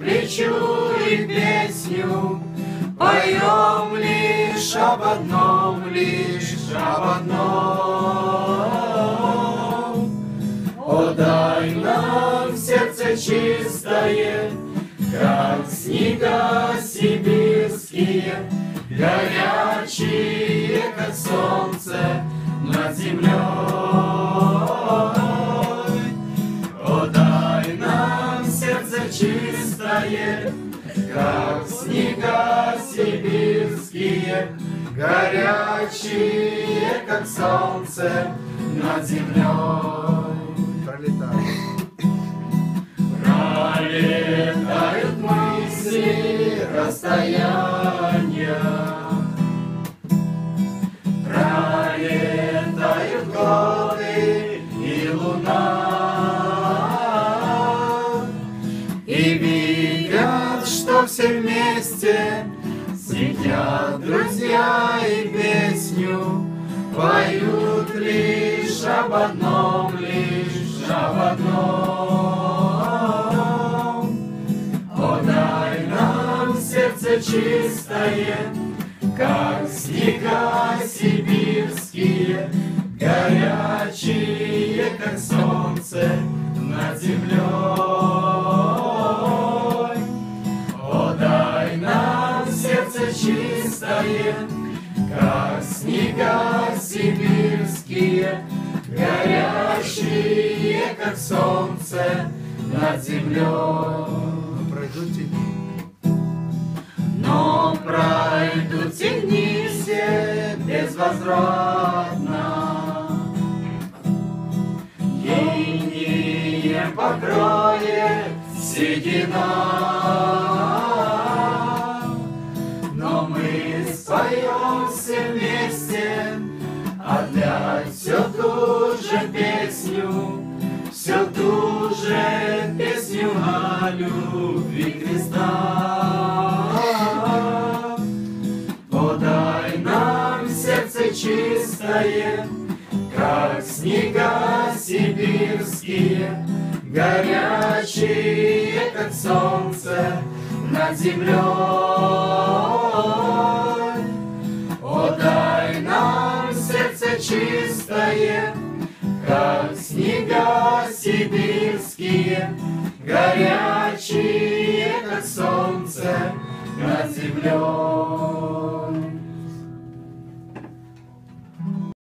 плечу и песню Поем лишь об одном, лишь об одном. О, дай нам сердце чистое, как снега сибирские, горячие, как солнце над землей. Чистое, как снега сибирские, горячие, как солнце над землей. Пролетает. Пролетают мысли расстояния, Пролетают годы И видят, что все вместе Сидят друзья и песню Поют лишь об одном, лишь об одном. О, дай нам сердце чистое, как снега сибирские, горячие, как солнце над землей. Чистое, как снега сибирские, горящие, как солнце над землей. Пройдут тени. Но пройдут те дни все безвозвратно, Инием покроет седина. Мы споем все вместе Опять все ту же песню Все ту же песню о любви Христа Подай нам сердце чистое Как снега сибирские Горячие, как солнце над землей. Чистое, как снега сибирские, горячие, как солнце над землей.